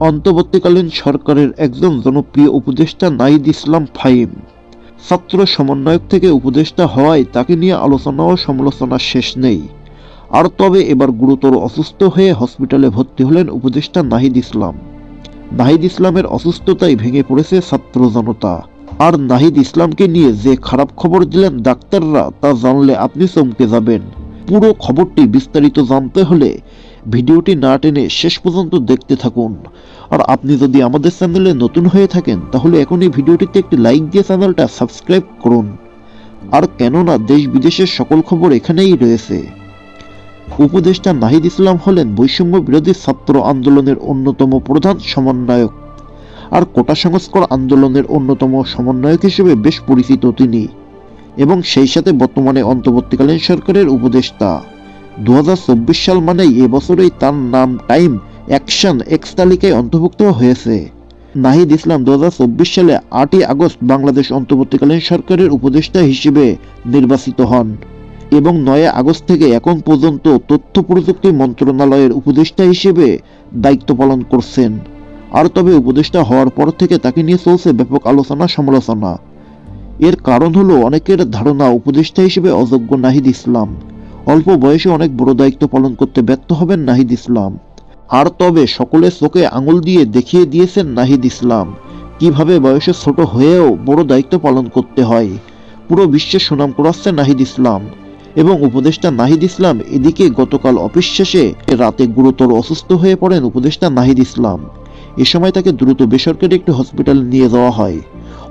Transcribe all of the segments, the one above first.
অন্তর্বর্তীকালীন সরকারের একজন জনপ্রিয় উপদেষ্টা নাহিদ ইসলাম ফাহিম। ছাত্র সমন্বয়ক থেকে উপদেষ্টা হওয়ায় তাকে নিয়ে আলোচনা ও সমালোচনা শেষ নেই। আর তবে এবার গুরুতর অসুস্থ হয়ে হসপিটালে ভর্তি হলেন উপদেষ্টা নাহিদ ইসলাম। নাহিদ ইসলামের অসুস্থতায় ভেঙে পড়েছে ছাত্র জনতা। আর নাহিদ ইসলামকে নিয়ে যে খারাপ খবর দিলেন ডাক্তাররা, তা জানলে আপনি চমকে যাবেন। পুরো খবরটি বিস্তারিত জানতে হলে ভিডিওটি না টেনে শেষ পর্যন্ত দেখতে থাকুন। আর আপনি যদি আমাদের চ্যানেলে নতুন হয়ে থাকেন, তাহলে এখনই ভিডিওটিতে একটি লাইক দিয়ে চ্যানেলটা সাবস্ক্রাইব করুন। আর কেননা দেশ বিদেশের সকল খবর এখানেই রয়েছে। উপদেষ্টা নাহিদ ইসলাম হলেন বৈষম্য বিরোধী ছাত্র আন্দোলনের অন্যতম প্রধান সমন্বয়ক। আর কোটা সংস্কার আন্দোলনের অন্যতম সমন্বয়ক হিসেবে বেশ পরিচিত তিনি। এবং সেই সাথে বর্তমানে অন্তর্বর্তীকালীন সরকারের উপদেষ্টা। দু হাজার চব্বিশ সাল মানেই এবছরেই তার নাম টাইম অ্যাকশন এক্স তালিকায় অন্তর্ভুক্ত হয়েছে। নাহিদ ইসলাম দু হাজার চব্বিশ সালে আটই আগস্ট বাংলাদেশ অন্তর্বর্তীকালীন সরকারের উপদেষ্টা হিসেবে নির্বাচিত হন এবং নয় আগস্ট থেকে এখন পর্যন্ত তথ্য প্রযুক্তি মন্ত্রণালয়ের উপদেষ্টা হিসেবে দায়িত্ব পালন করছেন। আর তবে উপদেষ্টা হওয়ার পর থেকে তাকে নিয়ে চলছে ব্যাপক আলোচনা সমালোচনা এর কারণ হলো অনেকের ধারণা উপদেষ্টা হিসেবে অযোগ্য নাহিদ ইসলাম। অল্প বয়সে অনেক বড় দায়িত্ব পালন করতে ব্যর্থ হবেন নাহিদ ইসলাম। আর তবে সকলের চোখে আঙুল দিয়ে দেখিয়ে দিয়েছেন নাহিদ ইসলাম। কীভাবে বয়সে ছোট হয়েও বড় দায়িত্ব পালন করতে হয়, পুরো বিশ্বে সুনাম করাচ্ছে নাহিদ ইসলাম। এবং উপদেষ্টা নাহিদ ইসলাম এদিকে গতকাল অফিস শেষে রাতে গুরুতর অসুস্থ হয়ে পড়েন উপদেষ্টা নাহিদ ইসলাম। এ সময় তাকে দ্রুত বেসরকারি একটি হসপিটালে নিয়ে যাওয়া হয়।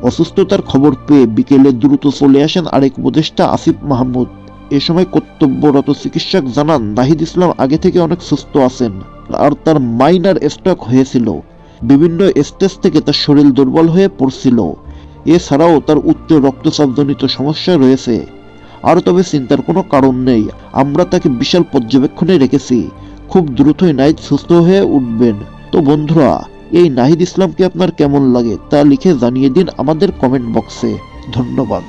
অসুস্থতার খবর পেয়ে বিকেলে দ্রুত চলে আসেন আরেক উপদেষ্টা আসিফ মাহমুদ। এ সময় কর্তব্যরত চিকিৎসক জানান, নাহিদ ইসলাম আগে থেকে অনেক সুস্থ আছেন আর তার মাইনার স্ট্রোক হয়েছিল। বিভিন্ন স্টেজ থেকে তার শরীর দুর্বল হয়ে পড়ছিল। এছাড়াও তার উচ্চ রক্তচাপজনিত সমস্যা রয়েছে। আর তবে চিন্তার কোনো কারণ নেই। আমরা তাকে বিশাল পর্যবেক্ষণে রেখেছি। খুব দ্রুতই নাহিদ সুস্থ হয়ে উঠবেন। তো বন্ধুরা এই নাহিদ ইসলামকে আপনার কেমন লাগে তা লিখে জানিয়ে দিন আমাদের কমেন্ট বক্সে ধন্যবাদ।